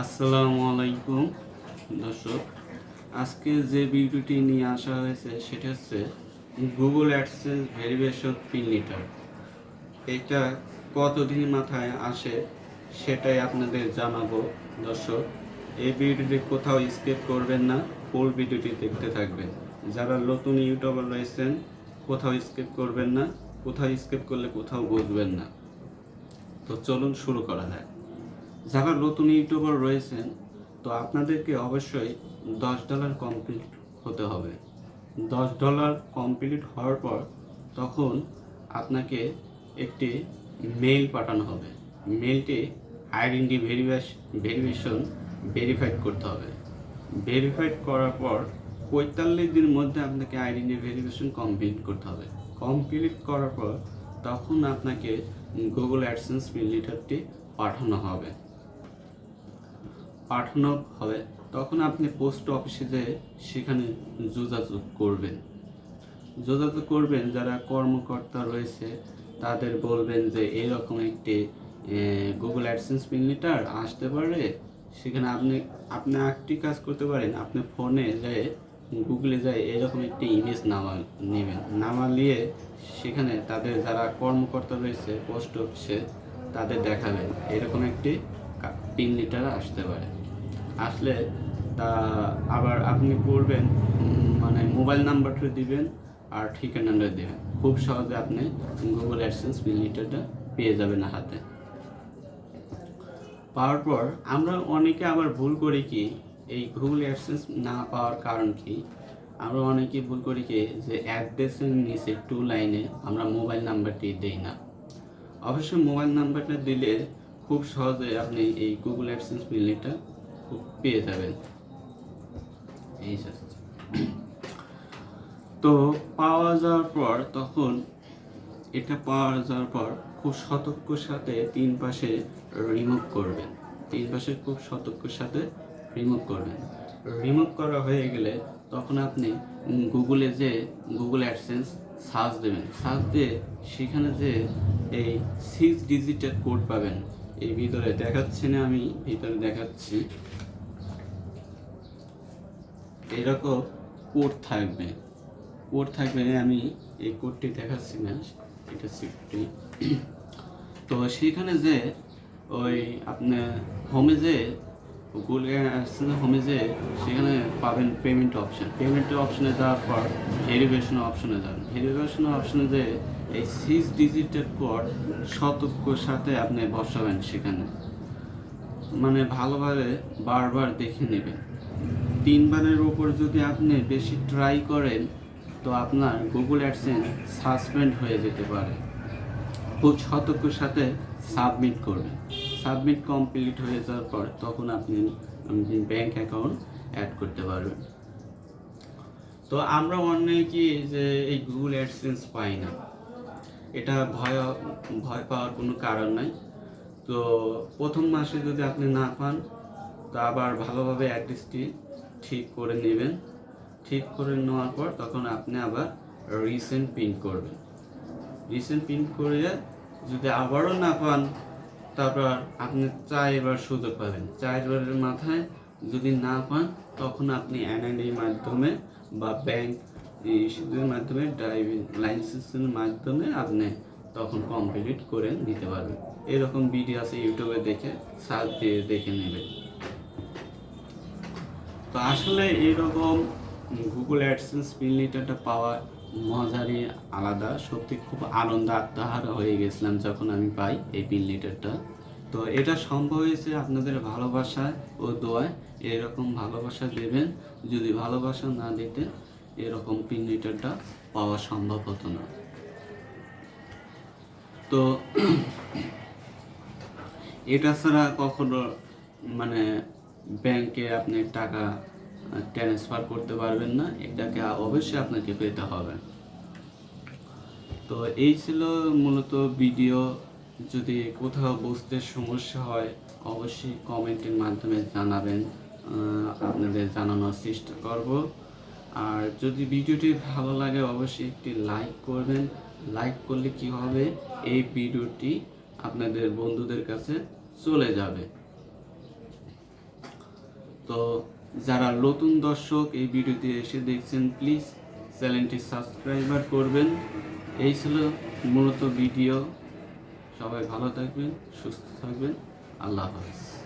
আসসালামু আলাইকুম দর্শক। আজকে যে ভিডিওটি নিয়ে আসা হয়েছে, সেটা হচ্ছে Google AdSense verification pin letter এটা কতদিন মাথায় আসে, সেটাই আপনাদের জানাব, দর্শক। এই ভিডিওটি কোথাও স্কিপ করবেন না, ফুল ভিডিওটি দেখতে থাকবেন। যারা নতুন ইউটিউবার রয়েছেন, কোথাও স্কিপ করবেন না, কোথাও স্কিপ করলে কোথাও বুঝবেন না। তো চলুন শুরু করা যায় যারা নতুন ইউটিউবার রয়েছেন, তো আপনাদেরকে অবশ্যই দশ ডলার কমপ্লিট হতে হবে। দশ ডলার কমপ্লিট হওয়ার পর তখন আপনাকে একটি মেইল পাঠানো হবে। মেইলটি আইডেন্টি ভেরিফিকেশন ভেরিফাইড করতে হবে। ভেরিফাইড করার পর পঁয়তাল্লিশ দিনের মধ্যে আপনাকে আইডেন্টি ভেরিফিকেশন কমপ্লিট করতে হবে। কমপ্লিট করার পর তখন আপনাকে গুগল অ্যাডসেন্স লিটারটি পাঠানো হবে। পাঠানো হবে, তখন আপনি পোস্ট অফিসে যেয়ে সেখানে যোগাযোগ করবেন। যোগাযোগ করবেন, যারা কর্মকর্তা রয়েছে, তাদের বলবেন যে এরকম একটি গুগল অ্যাডসেন্স পিন লিটার আসতে পারে, সেখানে আপনি আপনি একটি কাজ করতে পারেন, আপনি ফোনে যেয়ে গুগলে যায় এরকম একটি ইমেজ নামা, নেবেন। নামা নিয়ে সেখানে তাদের যারা কর্মকর্তা রয়েছে, পোস্ট অফিসে, তাদের দেখাবেন। এরকম একটি পিন লিটার আসতে পারে। আসলে তা আবার আপনি করবেন মানে মোবাইল নাম্বারটা দিবেন আর ঠিকানাটা দেবেন। খুব সহজে আপনি গুগল অ্যাডসেন্স পিন লিটারটা পেয়ে যাবেন হাতে। পাওয়ার পর আমরা অনেকে আবার ভুল করি কি, এই গুগল অ্যাডসেন্স না পাওয়ার কারণ কি? আমরা অনেকে ভুল করি কি, যে অ্যাড্রেসের নিচে টু লাইনে আমরা মোবাইল নাম্বারটি দেই না। অবশ্যই মোবাইল নাম্বারটা দিলে খুব সহজে আপনি এই গুগল অ্যাডসেন্স বিলটা পেয়ে যাবেন। এই তো পাওয়া যাওয়ার পর তখন এটা পাওয়া যাওয়ার পর খুব সতর্কর সাথে তিন পাশে রিমুভ করবেন। তিন পাশে খুব সতর্কর সাথে রিমুভ করবেন। রিমুভ করা হয়ে গেলে তখন আপনি গুগলে যে গুগল অ্যাডসেন্স সার্চ দেবেন। সার্চ দিয়ে সেখানে যে এই সিক্স ডিজিটের কোড পাবেন। এই ভিতরে দেখাচ্ছি না, আমি ভিতরে দেখাচ্ছি। এরকম কোড থাকবে। কোড থাকবে আমি এই কোডটি দেখাচ্ছি না, এটা সিফটি তো সেখানে যে ওই আপনার হোমে যে গুগল হোমে যে সেখানে পাবেন পেমেন্ট অপশন পেমেন্টের অপশনে যাওয়ার পর ভেরিফিকেশন অপশনে যাবেন। ভেরিফিকেশন অপশনে যে এই সিক্স ডিজিটের কোড সতর্কর সাথে আপনি বসাবেন সেখানে। মানে ভালোভাবে বারবার দেখে নেবেন। তিনবারের ওপর যদি আপনি বেশি ট্রাই করেন, তো আপনার গুগল অ্যাডসেন্স সাসপেন্ড হয়ে যেতে পারে। খুব সতর্কর সাথে সাবমিট করবেন সাবমিট কমপ্লিট হয়ে যাওয়ার পর তখন আপনি ব্যাংক অ্যাকাউন্ট অ্যাড করতে পারবেন। তো আমরা অনেকেই যে এই গুগল অ্যাডসেন্স পাই না। এটা ভয় ভয় পাওয়ার কোনো কারণ নাই। তো প্রথম মাসে যদি আপনি না পান, তো আবার ভালোভাবে অ্যাড্রেসটি ঠিক করে নেবেন। ঠিক করে নেওয়ার পর তখন আপনি আবার রিসেন্ট পিন করবেন। রিসেন্ট পিন করে যদি আবারও না পান তারপর আপনি চারবার সুযোগ পাবেন। চারবারের মাথায় যদি না পান, তখন আপনি এনআইডির মাধ্যমে বা ব্যাংক ইস্যুদের মাধ্যমে, ড্রাইভিং লাইসেন্সের মাধ্যমে আপনি তখন কমপ্লিট করে নিতে পারবেন। এরকম ভিডিও আছে ইউটিউবে দেখে, সার্চ দিয়ে দেখে নেবেন। তো আসলে এরকম গুগল অ্যাডসেন্স পিন লিটারটা পাওয়া মজারই আলাদা, সত্যি খুব আনন্দ আত্মহারা হয়ে গেছিলাম যখন আমি পাই এই পিন লিটারটা তো এটা সম্ভব হয়েছে আপনাদের ভালোবাসায় ও দোয়ায়। এরকম ভালোবাসা দেবেন, যদি ভালোবাসা না দিতেন এরকম পিন লিটারটা পাওয়া সম্ভব হতো না। তো এটা ছাড়া কখনো মানে ব্যাংকে আপনি টাকা ট্রান্সফার করতে পারবেন না, এটাকে অবশ্যই আপনাকে পেতে হবে। তো এই ছিল মূলত ভিডিও যদি কোথাও বুঝতে সমস্যা হয়, অবশ্যই কমেন্টের মাধ্যমে জানাবেন। আপনাদের জানানোর চেষ্টা করব। আর যদি ভিডিওটি ভালো লাগে, অবশ্যই একটি লাইক করবেন। লাইক করলে কি হবে? এই ভিডিওটি আপনাদের বন্ধুদের কাছে চলে যাবে। তো যারা নতুন দর্শক এই ভিডিওতে এসে দেখছেন প্লিজ চ্যানেলটি সাবস্ক্রাইবার করবেন। এই ছিল মূলত ভিডিও সবাই ভালো থাকবেন, সুস্থ থাকবেন। আল্লাহ হাফিজ।